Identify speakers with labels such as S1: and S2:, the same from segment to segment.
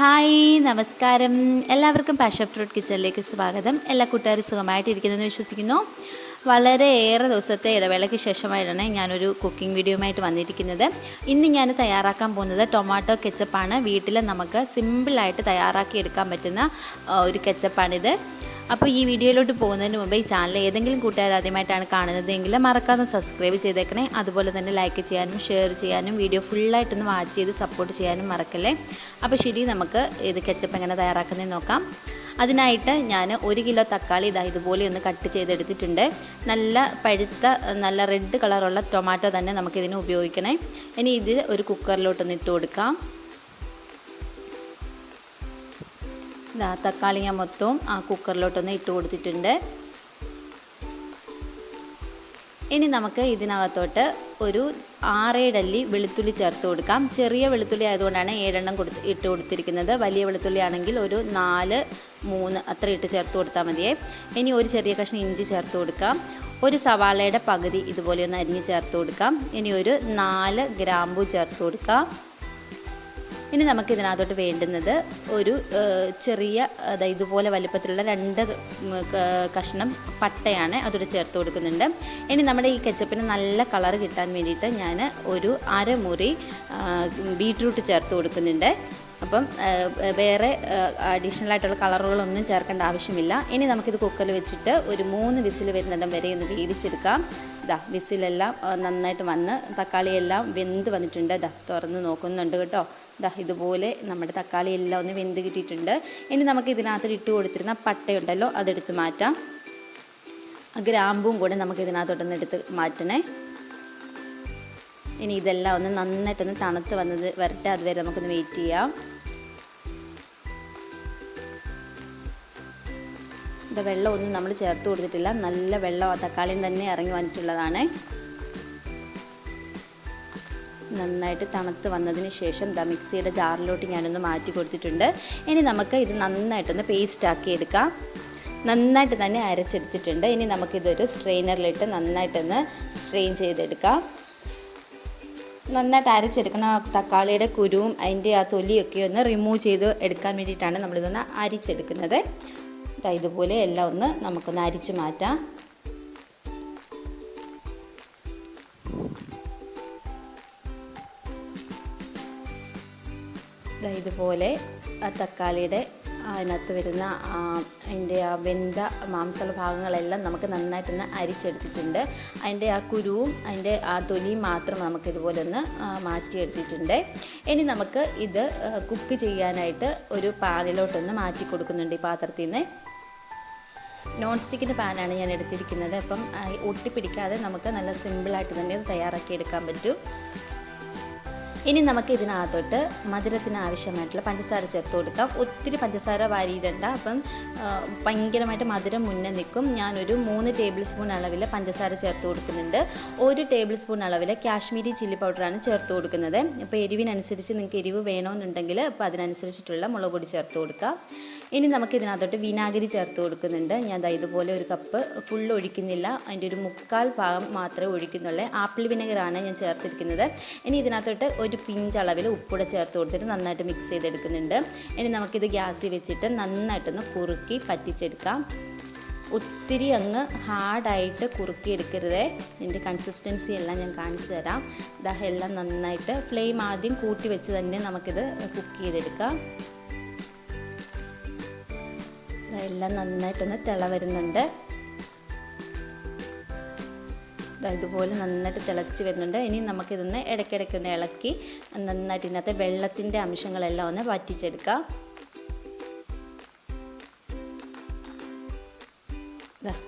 S1: Hi നമസ്കാരം. എല്ലാവർക്കും passion fruit കിച്ചണിലേക്ക് സ്വാഗതം. എല്ലാ കൂട്ടുകാരും സുഖമായിട്ടിരിക്കുന്നെന്ന് വിശ്വസിക്കുന്നു. വളരെയേറെ ദിവസത്തെ ഇടവേളയ്ക്ക് ശേഷമായിട്ടാണ് ഞാനൊരു കുക്കിംഗ് വീഡിയോയുമായിട്ട് വന്നിരിക്കുന്നത്. ഇന്ന് ഞാൻ തയ്യാറാക്കാൻ പോകുന്നത് ടൊമാറ്റോ കെച്ചപ്പാണ് വീട്ടിൽ നമുക്ക് സിമ്പിളായിട്ട് തയ്യാറാക്കി എടുക്കാൻ പറ്റുന്ന ഒരു കെച്ചപ്പാണിത് അപ്പോൾ ഈ വീഡിയോയിലോട്ട് പോകുന്നതിന് മുമ്പ് ഈ ചാനൽ ഏതെങ്കിലും കൂട്ടുകാർ ആദ്യമായിട്ടാണ് കാണുന്നതെങ്കിൽ മറക്കാതെ സബ്സ്ക്രൈബ് ചെയ്തേക്കണേ. അതുപോലെ തന്നെ ലൈക്ക് ചെയ്യാനും ഷെയർ ചെയ്യാനും വീഡിയോ ഫുള്ളായിട്ടൊന്ന് വാച്ച് ചെയ്ത് സപ്പോർട്ട് ചെയ്യാനും മറക്കല്ലേ? അപ്പോൾ ശരി നമുക്ക് ഇത് കെച്ചപ്പ് എങ്ങനെ തയ്യാറാക്കുന്നത് നോക്കാം. അതിനായിട്ട് ഞാൻ ഒരു കിലോ തക്കാളി ഇതാ ഇതുപോലെ ഒന്ന് കട്ട് ചെയ്തെടുത്തിട്ടുണ്ട്. നല്ല പഴുത്ത നല്ല റെഡ് കളറുള്ള ടൊമാറ്റോ തന്നെ നമുക്കിതിന് ഉപയോഗിക്കണേ. ഇനി ഇത് ഒരു കുക്കറിലോട്ടൊന്ന് ഇട്ട് കൊടുക്കാം. ഇതാ തക്കാളി ഞാൻ മൊത്തവും ആ കുക്കറിലോട്ടൊന്ന് ഇട്ട് കൊടുത്തിട്ടുണ്ട്. ഇനി നമുക്ക് ഇതിനകത്തോട്ട് ഒരു ആറേഴല്ലി വെളുത്തുള്ളി ചേർത്ത് കൊടുക്കാം. ചെറിയ വെളുത്തുള്ളി ആയതുകൊണ്ടാണ് ഏഴെണ്ണം കൊടുത്ത് ഇട്ട് കൊടുത്തിരിക്കുന്നത്. വലിയ വെളുത്തുള്ളി ആണെങ്കിൽ ഒരു നാല് മൂന്ന് അത്ര ഇട്ട് ചേർത്ത് കൊടുത്താൽ മതിയേ. ഇനി ഒരു ചെറിയ കഷ്ണം ഇഞ്ചി ചേർത്ത് കൊടുക്കാം. ഒരു സവാളയുടെ പകുതി ഇതുപോലെ ഒന്ന് അരിഞ്ഞ് ചേർത്ത് കൊടുക്കാം. ഇനി ഒരു നാല് ഗ്രാമ്പു ചേർത്ത് കൊടുക്കാം. ഇനി നമുക്ക് ഇതിനകത്തോട്ട് വേണ്ടുന്നത് ഒരു ചെറിയ ഇതുപോലെ വലുപ്പത്തിലുള്ള രണ്ട് കഷ്ണം പട്ടയാണ് അതോട് ചേർത്ത് കൊടുക്കുന്നുണ്ട്. ഇനി നമ്മുടെ ഈ കെച്ചപ്പിന് നല്ല കളർ കിട്ടാൻ വേണ്ടിയിട്ട് ഞാൻ ഒരു അരമുറി ബീട്രൂട്ട് ചേർത്ത് കൊടുക്കുന്നുണ്ട്. അപ്പം വേറെ അഡീഷണൽ ആയിട്ടുള്ള കളറുകളൊന്നും ചേർക്കേണ്ട ആവശ്യമില്ല. ഇനി നമുക്കിത് കുക്കറിൽ വെച്ചിട്ട് ഒരു മൂന്ന് വിസിൽ വരുന്നിടം വരെ ഒന്ന് വേവിച്ചെടുക്കാം. ഇതാ വിസിലെല്ലാം നന്നായിട്ട് വന്ന് തക്കാളിയെല്ലാം വെന്ത് വന്നിട്ടുണ്ട്. ഇതാ തുറന്ന് നോക്കുന്നുണ്ട് കേട്ടോ. ഇതാ ഇതുപോലെ നമ്മുടെ തക്കാളി എല്ലാം ഒന്ന് വെന്ത് കിട്ടിയിട്ടുണ്ട്. ഇനി നമുക്ക് ഇതിനകത്ത് ഇട്ട് കൊടുത്തിരുന്ന പട്ടയുണ്ടല്ലോ അതെടുത്ത് മാറ്റാം. ഗ്രാമ്പും കൂടെ നമുക്ക് ഇതിനകത്തോട്ടൊന്ന് എടുത്ത് മാറ്റണേ. ഇനി ഇതെല്ലാം ഒന്ന് നന്നായിട്ടൊന്ന് തണുത്ത് വന്നത് വരട്ടെ അതുവരെ നമുക്കൊന്ന് വെയിറ്റ് ചെയ്യാം. ഇത് വെള്ളം ഒന്നും നമ്മൾ ചേർത്ത് കൊടുത്തിട്ടില്ല. നല്ല വെള്ളം തക്കാളിയും തന്നെ ഇറങ്ങി വന്നിട്ടുള്ളതാണ്. നന്നായിട്ട് തണുത്ത് വന്നതിന് ശേഷം ദ മിക്സിയുടെ ജാറിലോട്ട് ഞാനൊന്ന് മാറ്റി കൊടുത്തിട്ടുണ്ട്. ഇനി നമുക്ക് ഇത് നന്നായിട്ടൊന്ന് പേസ്റ്റ് ആക്കി എടുക്കാം. നന്നായിട്ട് തന്നെ അരച്ചെടുത്തിട്ടുണ്ട്. ഇനി നമുക്കിതൊരു സ്ട്രെയിനറിലിട്ട് നന്നായിട്ടൊന്ന് സ്ട്രെയിൻ ചെയ്തെടുക്കാം. നന്നായിട്ട് അരച്ചെടുക്കണം. ആ തക്കാളിയുടെ കുരുവും അതിന്റെ ആ തൊലിയൊക്കെ ഒന്ന് റിമൂവ് ചെയ്ത് എടുക്കാൻ വേണ്ടിയിട്ടാണ് നമ്മളിതൊന്ന് അരിച്ചെടുക്കുന്നത്. ഇതാ ഇതുപോലെ എല്ലാം ഒന്ന് നമുക്കൊന്ന് അരിച്ചു മാറ്റാം. ഇതുപോലെ ആ തക്കാളിയുടെ അതിനകത്ത് വരുന്ന അതിന്റെ ആ വെന്ത മാംസമുള്ള ഭാഗങ്ങളെല്ലാം നമുക്ക് നന്നായിട്ടൊന്ന് അരിച്ചെടുത്തിട്ടുണ്ട്. അതിന്റെ ആ കുരുവും അതിന്റെ ആ തൊലിയും മാത്രം നമുക്ക് ഇതുപോലെ ഒന്ന് മാറ്റിയെടുത്തിട്ടുണ്ട്. ഇനി നമുക്ക് ഇത് കുക്ക് ചെയ്യാനായിട്ട് ഒരു പാനിലോട്ടൊന്ന് മാറ്റി കൊടുക്കുന്നുണ്ട് ഈ പാത്രത്തിൽ നിന്ന് നോൺ സ്റ്റിക്കിന്റെ പാനാണ് ഞാൻ എടുത്തിരിക്കുന്നത്. അപ്പം ഒട്ടിപ്പിടിക്കാതെ നമുക്ക് നല്ല സിമ്പിളായിട്ട് തന്നെ ഇത് തയ്യാറാക്കി എടുക്കാൻ പറ്റും. ഇനി നമുക്ക് ഇതിനകത്തോട്ട് മധുരത്തിന് ആവശ്യമായിട്ടുള്ള പഞ്ചസാര ചേർത്ത് കൊടുക്കാം. ഒത്തിരി പഞ്ചസാര വാരിയിടണ്ട. അപ്പം ഭയങ്കരമായിട്ട് മധുരം മുന്നേ നിൽക്കും. ഞാനൊരു മൂന്ന് ടേബിൾ സ്പൂൺ അളവിൽ പഞ്ചസാര ചേർത്ത് കൊടുക്കുന്നുണ്ട്. ഒരു ടേബിൾ സ്പൂൺ അളവിൽ കാശ്മീരി ചില്ലി പൗഡറാണ് ചേർത്ത് കൊടുക്കുന്നത്. അപ്പോൾ എരിവിനനുസരിച്ച് നിങ്ങൾക്ക് എരിവ് വേണമെന്നുണ്ടെങ്കിൽ അപ്പോൾ അതിനനുസരിച്ചിട്ടുള്ള മുളക് പൊടി ചേർത്ത് കൊടുക്കാം. ഇനി നമുക്ക് ഇതിനകത്തോട്ട് വിനാഗിരി ചേർത്ത് കൊടുക്കുന്നുണ്ട്. ഞാൻ ദാ ഇതുപോലെ ഒരു കപ്പ് ഫുൾ ഒഴിക്കുന്നില്ല. അതിന്റെ ഒരു മുക്കാൽ ഭാഗം മാത്രമേ ഒഴിക്കുന്നുള്ളൂ. ആപ്പിൾ വിനെഗറാണ് ഞാൻ ചേർത്തിരിക്കുന്നത്. ഇനി ഇതിനകത്തോട്ട് പിഞ്ച് അളവിൽ ഉപ്പൂടെ ചേർത്ത് കൊടുത്തിട്ട് നന്നായിട്ട് മിക്സ് ചെയ്തെടുക്കുന്നുണ്ട്. ഇനി നമുക്കിത് ഗ്യാസിൽ വെച്ചിട്ട് നന്നായിട്ടൊന്ന് കുറുക്കി പറ്റിച്ചെടുക്കാം. ഒത്തിരി അങ്ങ് ഹാർഡായിട്ട് കുറുക്കിയെടുക്കരുതേ. ഇതിന്റെ കൺസിസ്റ്റൻസി എല്ലാം ഞാൻ കാണിച്ചു തരാം. ഇതാ എല്ലാം നന്നായിട്ട് ഫ്ലെയിം ആദ്യം കൂട്ടി വെച്ച് തന്നെ നമുക്കിത് കുക്ക് ചെയ്തെടുക്കാം. എല്ലാം നന്നായിട്ടൊന്ന് തിള വരുന്നുണ്ട്. ഇതുപോലെ നന്നായിട്ട് തിളച്ച് വരുന്നുണ്ട്. ഇനി നമുക്കിതൊന്ന് ഇടയ്ക്കിടയ്ക്ക് ഒന്ന് ഇളക്കി നന്നായിട്ട് ഇതിനകത്ത് വെള്ളത്തിന്റെ അംശങ്ങളെല്ലാം ഒന്ന് വറ്റിച്ചെടുക്കാം.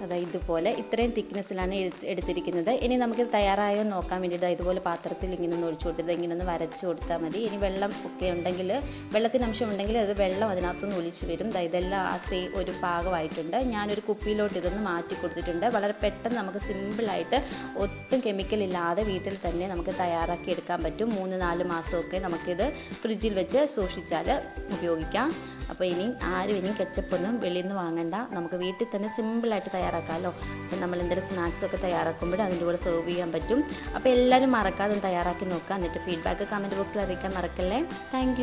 S1: അതാ ഇതുപോലെ ഇത്രയും തിക്നെസ്സിലാണ് എടുത്ത് എടുത്തിരിക്കുന്നത്. ഇനി നമുക്ക് തയ്യാറായോ നോക്കാൻ വേണ്ടിയിട്ട് ഇതുപോലെ പാത്രത്തിൽ ഇങ്ങനെ ഒന്ന് ഒഴിച്ചു കൊടുത്തിട്ട് ഇങ്ങനെ ഒന്ന് വരച്ച് കൊടുത്താൽ മതി. ഇനി വെള്ളം ഒക്കെ ഉണ്ടെങ്കിൽ വെള്ളത്തിന് അംശം ഉണ്ടെങ്കിൽ അത് വെള്ളം അതിനകത്തുനിന്ന് ഒലിച്ച് വരും. ഇതെല്ലാം ആ സേ ഒരു പാകമായിട്ടുണ്ട് ഞാനൊരു കുപ്പിയിലോട്ട് ഇതൊന്ന് മാറ്റി കൊടുത്തിട്ടുണ്ട്. വളരെ പെട്ടെന്ന് നമുക്ക് സിമ്പിളായിട്ട് ഒട്ടും കെമിക്കൽ ഇല്ലാതെ വീട്ടിൽ തന്നെ നമുക്ക് തയ്യാറാക്കി എടുക്കാൻ പറ്റും. മൂന്ന് നാല് മാസമൊക്കെ നമുക്കിത് ഫ്രിഡ്ജിൽ വെച്ച് സൂക്ഷിച്ചാൽ ഉപയോഗിക്കാം. അപ്പോൾ ഇനി ആരും ഇനി കെച്ചപ്പൊന്നും വെളിയിൽ നിന്ന് വാങ്ങണ്ട. നമുക്ക് വീട്ടിൽ തന്നെ സിമ്പിളായിട്ട് തയ്യാറാക്കാമല്ലോ. അപ്പം നമ്മൾ എന്തെങ്കിലും സ്നാക്സ് ഒക്കെ തയ്യാറാക്കുമ്പോൾ അതിന്റെ കൂടെ സെർവ് ചെയ്യാൻ പറ്റും. അപ്പോൾ എല്ലാവരും മറക്കാതെ തയ്യാറാക്കി നോക്കുക. എന്നിട്ട് ഫീഡ്ബാക്ക് കമന്റ് ബോക്സിൽ അറിയിക്കാൻ മറക്കല്ലേ. താങ്ക്